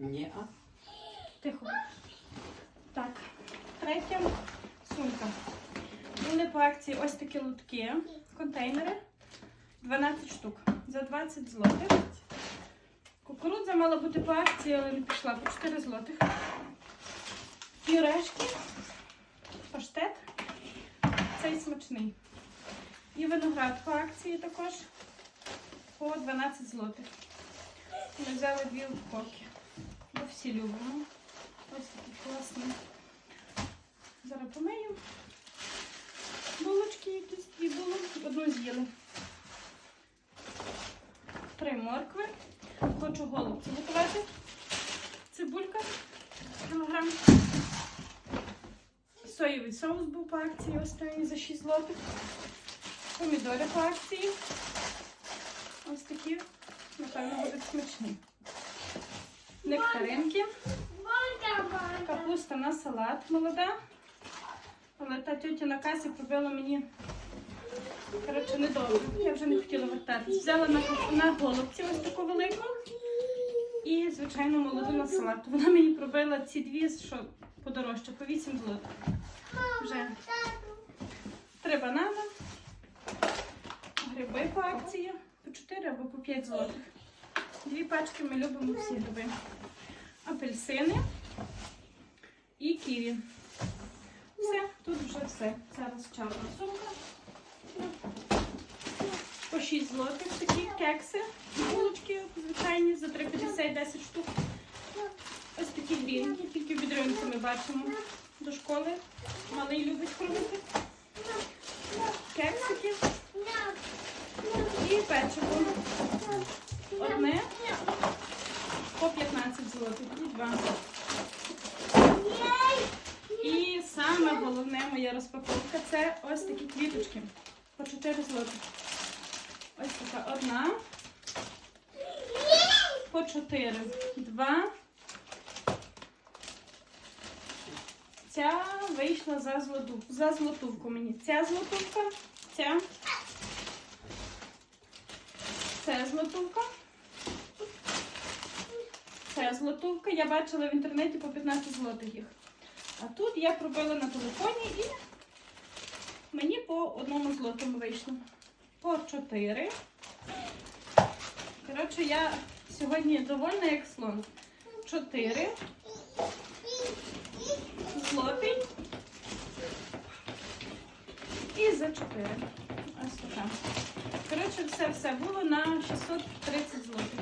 Ні, а? Тихо. Так, третя сумка. Були по акції ось такі лотки, контейнери. 12 штук за 20 злотих. Кукурудза мала бути по акції, але не пішла по 4 злотих. Пюрешки, паштет. Цей смачний. І виноград по акції також по 12 злотих. Ми взяли дві упаковки. Всі любимо. Ось такий класний. Зараз помию. Булочки якісь дві було. Одну з'їли. Три моркви. Хочу голубці готувати. Цибулька. Кілограм. Соєвий соус був по акції останній за 6 злотих. Помідори по акції. Ось такі, напевно, будуть смачні. Нектаринки. Капуста на салат молода. Але та тетя на касі пробила мені коротше, недобре. Я вже не хотіла вертатись. Взяла на, на голубці ось таку велику і, звичайно, молоду на салат. Вона мені пробила ці дві, що подорожче, по 8 злотих. Вже три банани, гриби по акції по 4 або по 5 злотих. Дві пачки ми любимо всі гриби. Апельсини і ківі. Все, тут вже все. Зараз чарна сумка. По 6 злотих такі кекси, булочки звичайні за 3,50 10 штук. Ось такі дві, тільки в відринку ми бачимо до школи. Малий любить кормити. Кексики і печиво. Одне по 15 злотих і два. І саме головне моя розпаковка це ось такі квіточки по 4 злотих. Ось така одна. По 4. Два. Ця вийшла за злоту, за злотувку мені. Ця злотувка, ця. Це злотувка. Злотувка. Я бачила в інтернеті по 15 злотих їх. А тут я пробила на телефоні і мені по одному злотому вийшло. По 4. Коротше, я сьогодні довольна як слон. 4. Злотий. І за 4. Ось така. Коротше, все-все було на 630 злотих.